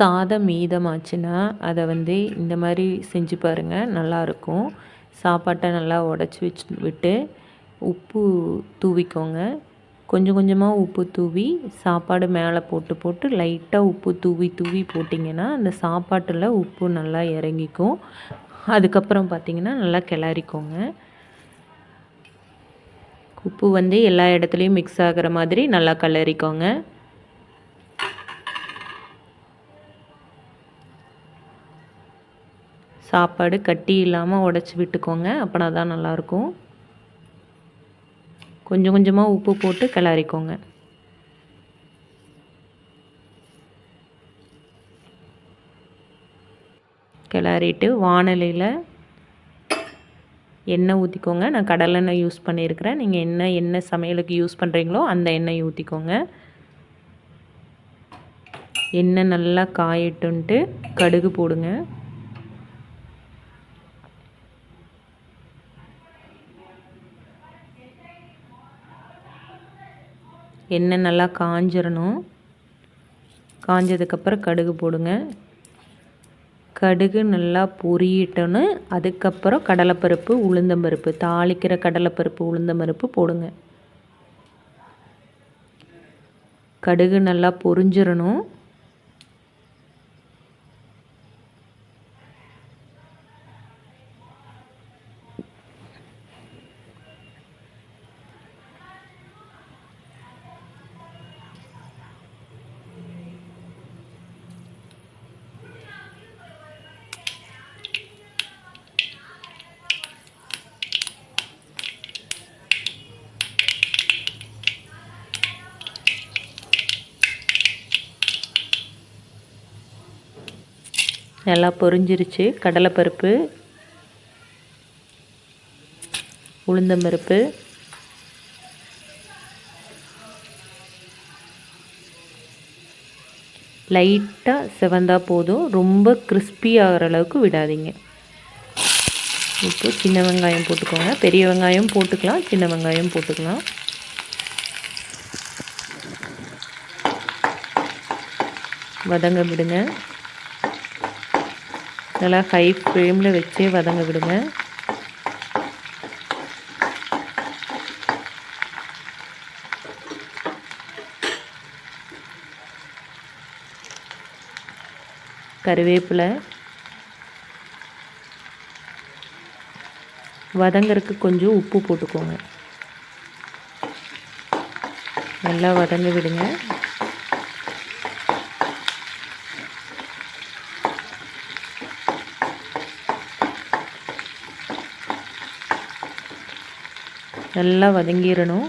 சாதம் மீதமாச்சுன்னா அதை வந்து இந்த மாதிரி செஞ்சு பாருங்கள் நல்லாயிருக்கும். சாப்பாட்டை நல்லா உடச்சி வச்சு விட்டு உப்பு தூவிக்கோங்க. கொஞ்சம் கொஞ்சமாக உப்பு தூவி சாப்பாடு மேலே போட்டு போட்டு லைட்டாக உப்பு தூவி தூவி போட்டிங்கன்னா அந்த சாப்பாட்டில் உப்பு நல்லா இறங்கிக்கும். அதுக்கப்புறம் பார்த்திங்கன்னா நல்லா கிளறிக்கோங்க. உப்பு வந்து எல்லா இடத்துலையும் மிக்ஸ் ஆகிற மாதிரி நல்லா கிளறிக்கோங்க. சாப்பாடு கட்டி இல்லாமல் உடச்சி விட்டுக்கோங்க. அப்போனா தான் நல்லாயிருக்கும் கொஞ்சம் கொஞ்சமாக உப்பு போட்டு கிளறிக்கோங்க. கிளறிட்டு வானலியில் எண்ணெய் ஊற்றிக்கோங்க நான் கடலெண்ணெய் யூஸ் பண்ணியிருக்கிறேன். நீங்கள் என்ன எண்ணெய் சமையலுக்கு யூஸ் பண்ணுறீங்களோ அந்த எண்ணெய் ஊற்றிக்கோங்க எண்ணெய் நல்லா காயட்டுன்ட்டு கடுகு போடுங்க. எண்ணெய் நல்லா காஞ்சிடணும் காஞ்சதுக்கப்புறம் கடுகு போடுங்க. கடுகு நல்லா பொரியட்டோன்னு அதுக்கப்புறம் கடலைப்பருப்பு உளுந்தம்பருப்பு தாளிக்கிற கடலைப்பருப்பு உளுந்தம்பருப்பு போடுங்க. கடுகு நல்லா பொரிஞ்சிடணும் நல்லா பொரிஞ்சிருச்சு. கடலைப்பருப்பு உளுந்தம்பருப்பு லைட்டாக செவந்தால் போதும். ரொம்ப கிறிஸ்பி ஆகிற அளவுக்கு விடாதீங்க. இப்போ சின்ன வெங்காயம் போட்டுக்கோங்க. பெரிய வெங்காயம் போட்டுக்கலாம் சின்ன வெங்காயம் போட்டுக்கலாம். வதங்க விடுங்க. நல்லா ஹை ஃப்ளேமில் வச்சே வதங்க விடுங்க. கருவேப்பிலை. வதங்கறதுக்கு கொஞ்சம் உப்பு போட்டுக்கோங்க. நல்லா வதங்க விடுங்க. நல்லா வதங்கிடணும்.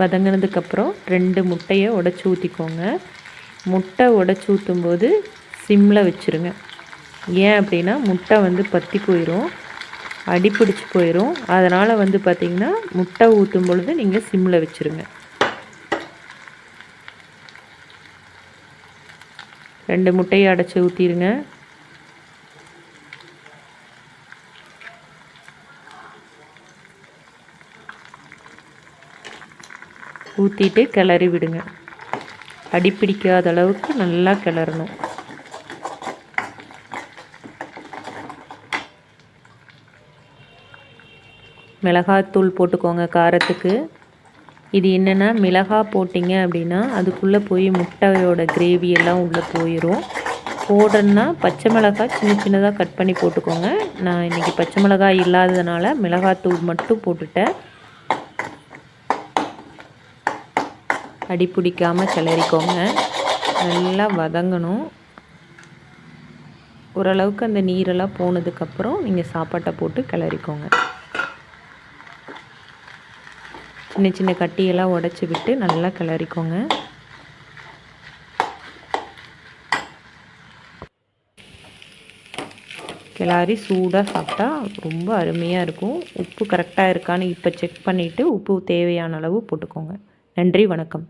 வதங்கினதுக்கப்புறம் ரெண்டு முட்டையை உடச்சி ஊற்றிக்கோங்க முட்டை உடச்சி ஊற்றும்போது சிம்மில் வச்சுருங்க. ஏன் அப்படின்னா முட்டை வந்து பற்றி போயிடும் அடிப்பிடிச்சு போயிடும் அதனால் வந்து பார்த்திங்கன்னா முட்டை ஊற்றும் பொழுது நீங்கள் சிம்மில் வச்சுருங்க. ரெண்டு முட்டையை அடைச்சி ஊற்றிடுங்க ஊற்றிட்டு கிளறி விடுங்க. அடிப்பிடிக்காத அளவுக்கு நல்லா கிளறணும். மிளகாத்தூள் போட்டுக்கோங்க காரத்துக்கு. இது என்னென்னா மிளகா போட்டிங்க அப்படின்னா அதுக்குள்ளே போய் முட்டையோட கிரேவி எல்லாம் உள்ளே போயிடும் போடணுன்னா பச்சை மிளகாய் சின்ன சின்னதாக கட் பண்ணி போட்டுக்கோங்க. நான் இன்றைக்கி பச்சை மிளகாய் இல்லாததுனால மிளகாத்தூள் மட்டும் போட்டுட்டேன். அடி பிடிக்காமல் கிளறிக்கோங்க. நல்லா வதங்கணும். ஓரளவுக்கு அந்த நீரெல்லாம் போனதுக்கப்புறம் நீங்கள் சாப்பாட்டை போட்டு கிளறிக்கோங்க. சின்ன சின்ன கட்டியெல்லாம் உடச்சி விட்டு நல்லா கிளறிக்கோங்க. கிளாரி சூடாக சாப்பிட்டா ரொம்ப அருமையாக இருக்கும். உப்பு கரெக்டாக இருக்கான்னு இப்போ செக் பண்ணிவிட்டு உப்பு தேவையான அளவு போட்டுக்கோங்க. நன்றி வணக்கம்.